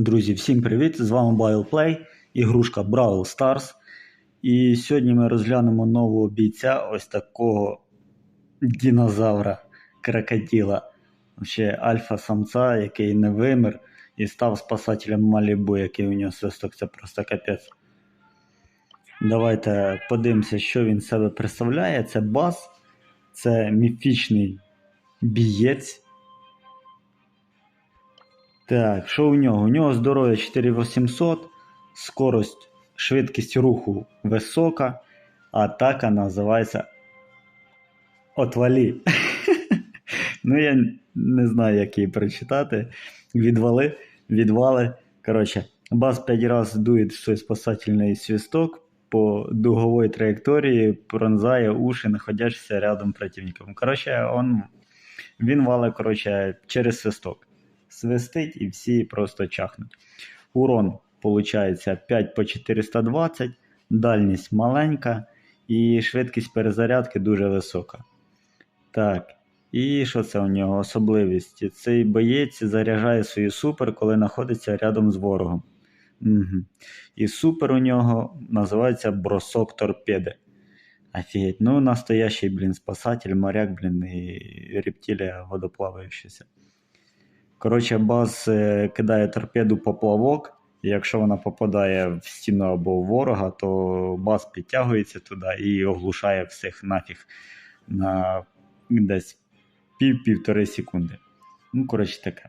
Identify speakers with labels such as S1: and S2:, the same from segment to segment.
S1: Друзі, всім привіт! З вами BioPlay, ігрушка Brawl Stars. І сьогодні ми розглянемо нового бійця, ось такого динозавра, крокодила. Ще альфа-самця, який не вимер і став спасателем Малібу, який у нього свисток, це просто капець. Давайте подивимося, що він себе представляє. Це бас, це міфічний бієць. Так, що у нього? У нього здоров'я 4800, скорость, швидкість руху висока, атака називається Отвалі. ну, я не знаю, як її прочитати. Відвали, відвали. Коротше, бас 5 раз дує свій спасательний свисток по дуговій траєкторії, пронзає уші, находящихся рядом противником. Коротше, він валить коротше, через свисток свистить і всі просто чахнуть. Урон виходить 5 по 420, дальність маленька і швидкість перезарядки дуже висока. Так. І що це у нього? Особливість? Цей боєць заряджає свою супер, коли знаходиться рядом з ворогом. Угу. І супер у нього називається бросок торпеди. Офігеть. Ну, настоящий, блін, спасатель, моряк, блін, і рептилія водоплаваючася. Коротше, баз е, кидає торпеду поплавок, і якщо вона попадає в стіну або в ворога, то баз підтягується туди і оглушає всіх нафіг на десь пів-півтори секунди. Ну, коротше таке.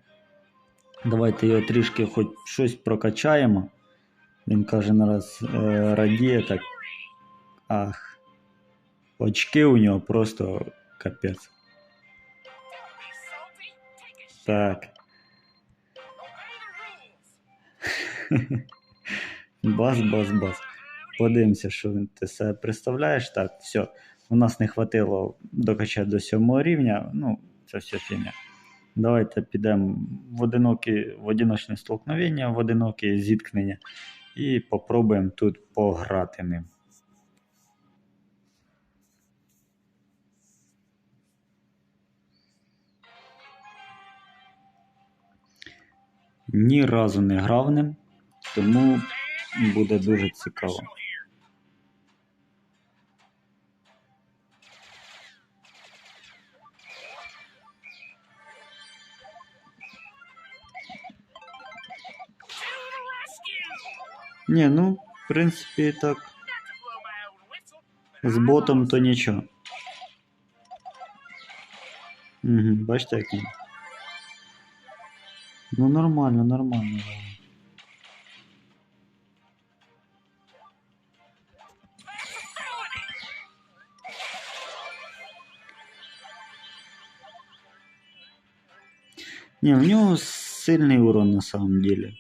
S1: Давайте його трішки хоч щось прокачаємо. Він каже нараз е, радіє так. Ах. Очки у нього просто капець. Так. Бас, бас, бас. Подивимося, що ти себе представляєш. Так, все. У нас не хватило докачати до сьомого рівня. Ну, це все фігня. Давайте підемо в одинокі, в одиночне столкновення, в одинокі зіткнення і попробуємо тут пограти ним. Ні разу не грав ним, тому буде дуже цікаво. Ні, ну, в принципі, так. З ботом то нічого. Угу, бачите, як він. Ну нормально, нормально. Не, у него сильный урон на самом деле.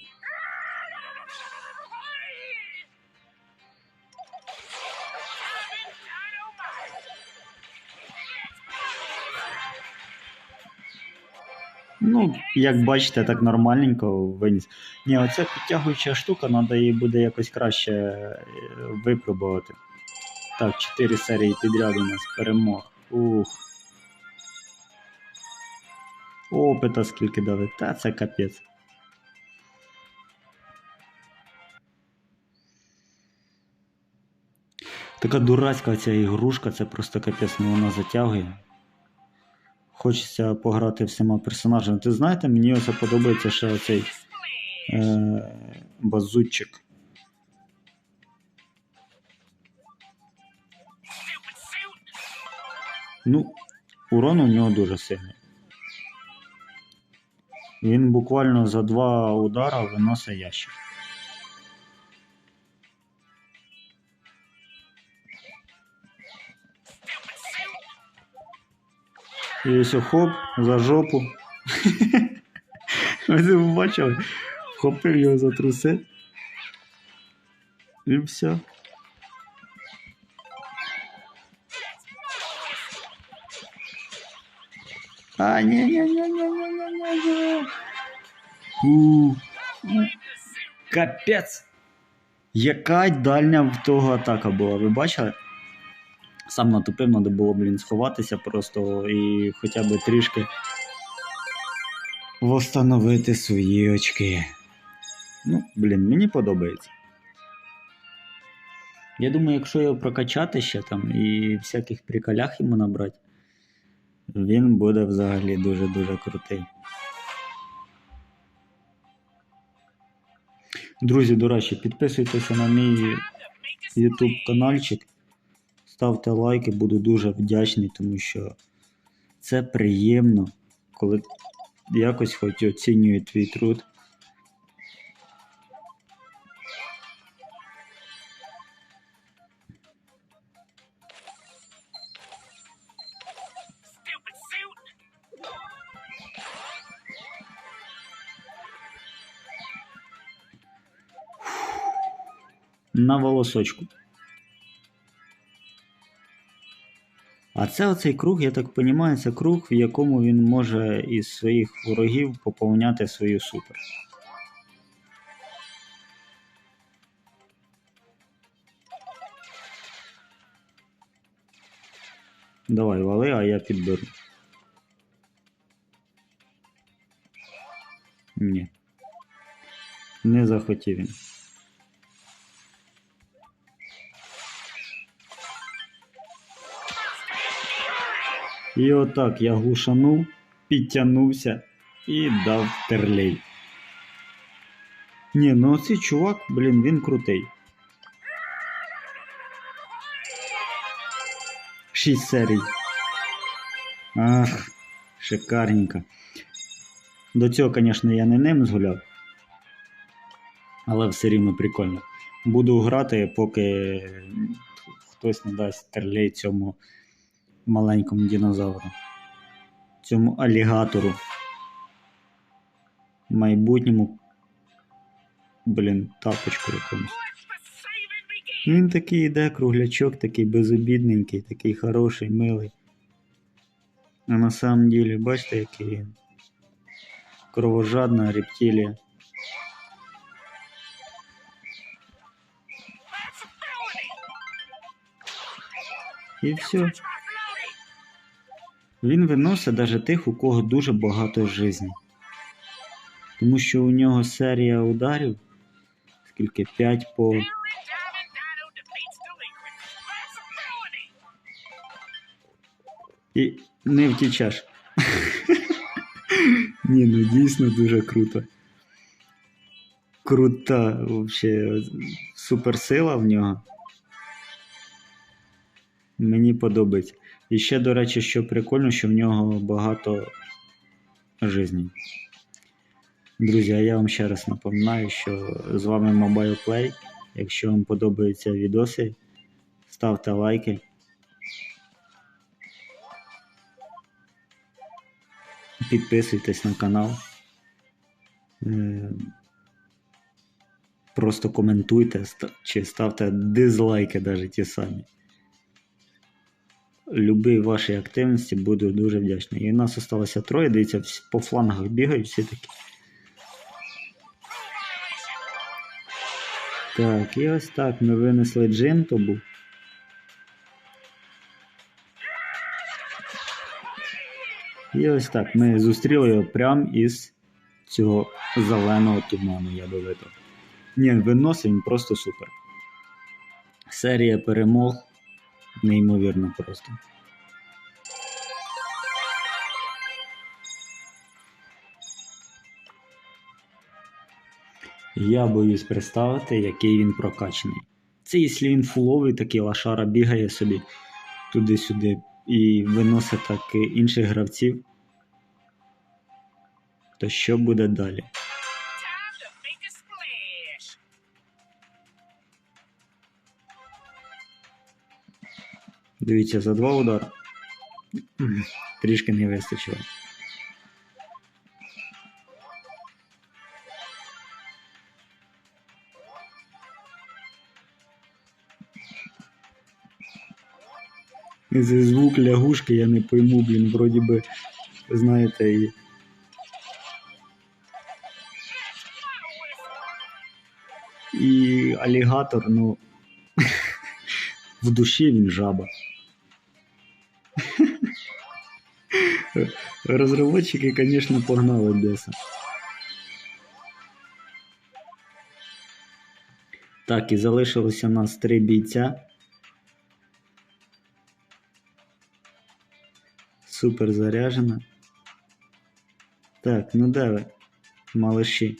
S1: Ну, як бачите, так нормальненько виніс. Ні, оця підтягуюча штука, треба її буде якось краще е, випробувати. Так, 4 серії підряд у нас перемог. Ух. Опита скільки дали. Та це капець. Така дурацька ця ігрушка, це просто капець, ну вона затягує. Хочеться пограти всіма персонажами. Ти знаєте, мені ось подобається ще оцей е, базутчик. Ну, урон у нього дуже сильний. Він буквально за два удара виносить ящик. І ось хоп, за жопу. Ви це бачили? Вхопив його за труси. І все. А, ні, ні. Капець. Яка дальня в того атака була, ви бачили? Сам натупив, треба було, блін, сховатися просто і хоча б трішки восстановити свої очки. Ну, блін, мені подобається. Я думаю, якщо його прокачати ще там і всяких приколях йому набрати, він буде взагалі дуже-дуже крутий. Друзі, до речі, підписуйтеся на мій YouTube каналчик, ставте лайки, буду дуже вдячний, тому що це приємно, коли якось хоч оцінюють твій труд. На волосочку. А це оцей круг, я так розумію, це круг, в якому він може із своїх ворогів поповняти свою супер. Давай, вали, а я підберу. Ні. Не захотів він. І отак я глушанув, підтягнувся і дав терлей. Ні, ну оцей чувак, блін, він крутий. Шість серій. Ах, шикарненько. До цього, звісно, я не ним згуляв. Але все рівно прикольно. Буду грати, поки хтось не дасть терлей цьому маленькому динозавру. Цьому алігатору. Майбутньому. Блін, тапочку якомусь. Він такий іде, круглячок, такий безобідненький, такий хороший, милий. А на самом деле, бачите, який він. Кровожадна рептилія. І все. Він виносить навіть тих, у кого дуже багато жизні. Тому що у нього серія ударів, скільки 5 по. І не втічеш. Ні, ну дійсно дуже круто. Крута вообще суперсила в нього. Мені подобається. І ще, до речі, що прикольно, що в нього багато жизней. Друзі, а я вам ще раз напоминаю, що з вами Mobile Play. Якщо вам подобаються відоси, ставте лайки. Підписуйтесь на канал. Е, Просто коментуйте чи ставте дизлайки навіть ті самі. Любі ваші активності буду дуже вдячний. І в нас залишилося троє, дивіться, по флангах бігають всі такі. Так, і ось так ми винесли джин, то був. І ось так ми зустріли його прямо із цього зеленого туману ядовитого. Ні, виносить він просто супер. Серія перемог неймовірно просто. Я боюсь представити, який він прокачаний. Це якщо він фуловий, такий лашара бігає собі туди-сюди і виносить так інших гравців. То що буде далі? Дивіться, за два удари. Трішки не вистачило. І звук лягушки я не пойму, блін, вроді би, знаєте, і. І алігатор, ну. в душі він жаба. Розробники, звісно, погнали Деса. Так, і залишилося у нас три бійця. Супер заряжена. Так, ну де ви, малиші?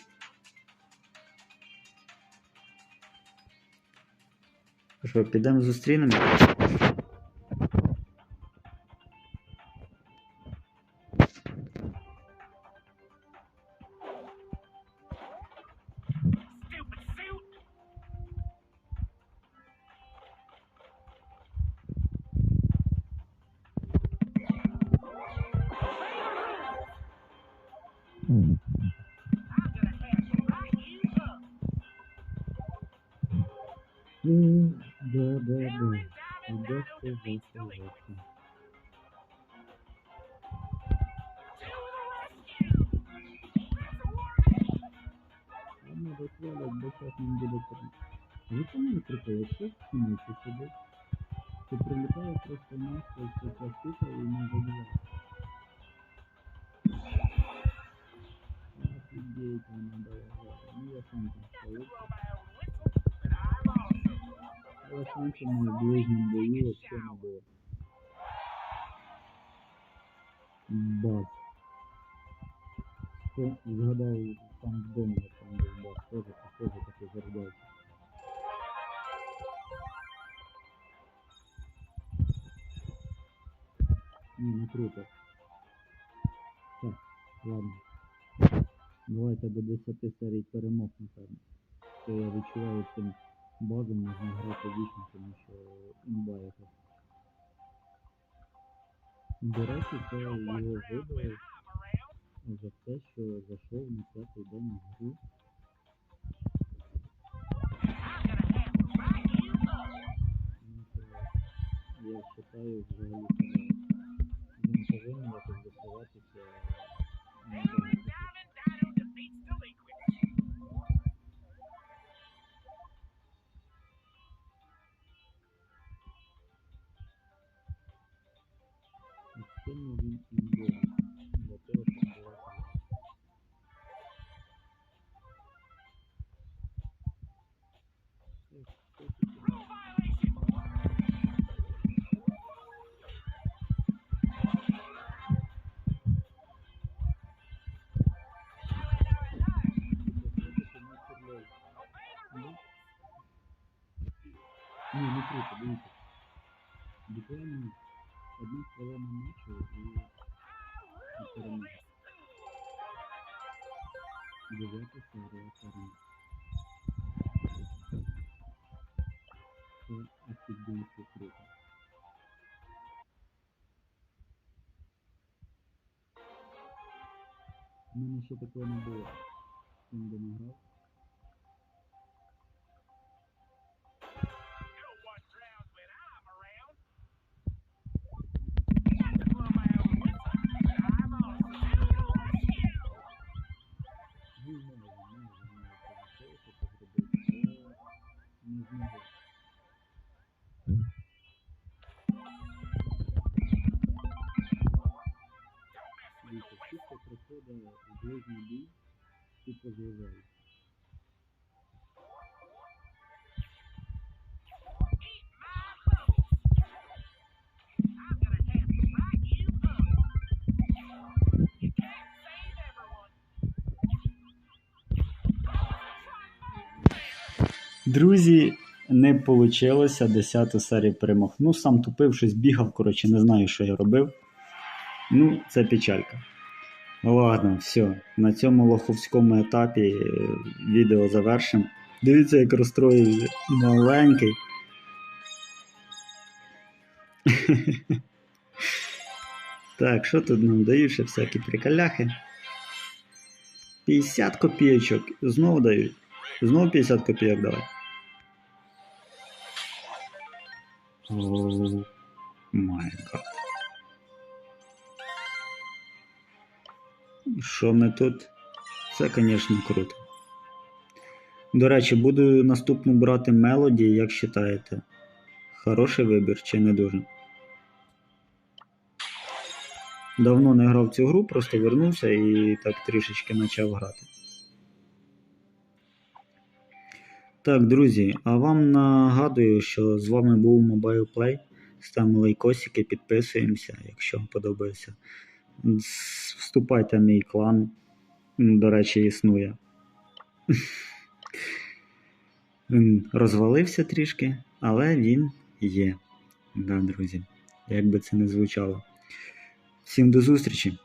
S1: Що, підемо зустрінемо?
S2: Warning!
S1: бо зараз нам буде Ви пам'ятаєте прикол, якщо вчинити сюди, то прилітає просто маска, ця штука і не забуває. Офігеть, вона дорога. Ну я сам там стою.
S2: Blow my own whistle, but I'm awesome.
S1: Але шансів на ближньому бою взагалі не було. Бац. Це згадав там вдома, там був бац, теж похоже таке зарядався. Ні, не круто. Так, ладно. Давайте до 10 серій перемог, напевно. Що я відчуваю цим базом можна грати вічно, тому що імба якась. До речі, це його
S2: around?
S1: за те, що зайшов на п'ятий день в гру. Це, я вважаю взагалі це він повинен якось доставатися. it, it, У мене ще такого не було. Він би не грав.
S2: No one You can't save everyone.
S1: Друзі, не вийшло 10 серію перемог. Ну, сам тупив, щось бігав, коротше, не знаю, що я робив. Ну, це печалька. Ладно, все. На цьому лоховському етапі е, відео завершимо. Дивіться, як розстроївся маленький. так, що тут нам дають ще всякі приколяхи? 50 копійочок. Знову дають. Знову 50 копійок давай. Май гад. Що ми тут? Це, звісно, круто. До речі, буду наступну брати мелоді, як вважаєте? Хороший вибір чи не дуже? Давно не грав цю гру, просто вернувся і так трішечки почав грати. Так, друзі, а вам нагадую, що з вами був Mobile Play. Ставимо лайкосики, підписуємося, якщо вам подобається. Вступайте в мій клан. До речі, існує. Він розвалився трішки, але він є. Да, друзі. Як би це не звучало. Всім до зустрічі!